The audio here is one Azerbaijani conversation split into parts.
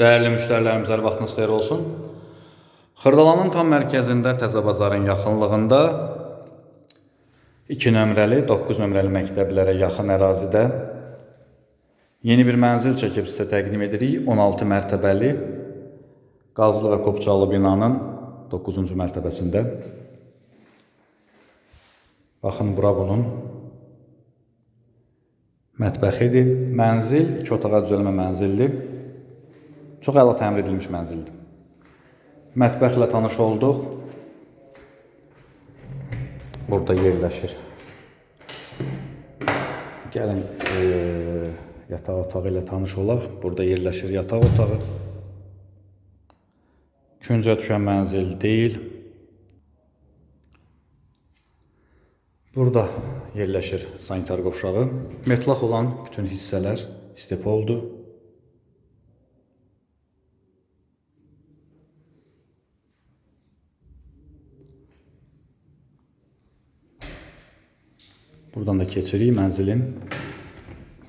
Dəyərli müştərilərimiz, hər vaxtınız xeyir olsun. Xırdalanın tam mərkəzində Təzə bazarın yaxınlığında 2 nömrəli, 9 nömrəli məktəblərə yaxın ərazidə yeni bir mənzil çəkib sizə təqdim edirik. 16 mərtəbəli qazlı və kopçalı binanın 9-cu mərtəbəsində. Baxın bura bunun mətbəxidir. Mənzil 2 otağa düzəlmə mənzildir. Çox əla təmir edilmiş mənzildir. Mətbəxlə tanış olduq. Burada yerləşir. Gəlin e, yataq otağı ilə tanış olaq. Burada yerləşir yataq otağı. Küncə düşən mənzil deyil. Burada yerləşir sanitar qovşağı. Metlaq olan bütün hissələr istepoldur. Buradan da keçirik mənzilin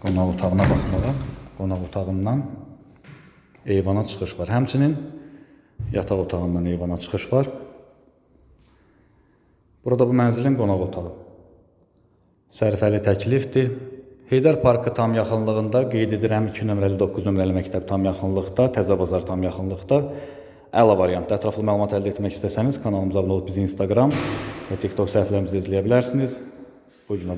qonaq otağına baxmağa. Qonaq otağından eyvana çıxış var. Həmçinin yataq otağından eyvana çıxış var. Burada bu mənzilin qonaq otağı. Sərfəli təklifdir. Heydər Parkı tam yaxınlığında qeyd edirəm 2 nömrəli 9 nömrəli məktəb tam yaxınlıqda, Təzə bazar tam yaxınlıqda. Əla variantda ətraflı məlumat əldə etmək istəsəniz kanalımıza abunə olub bizi Instagram və TikTok səhifələrimizdə izləyə bilərsiniz. Bu günə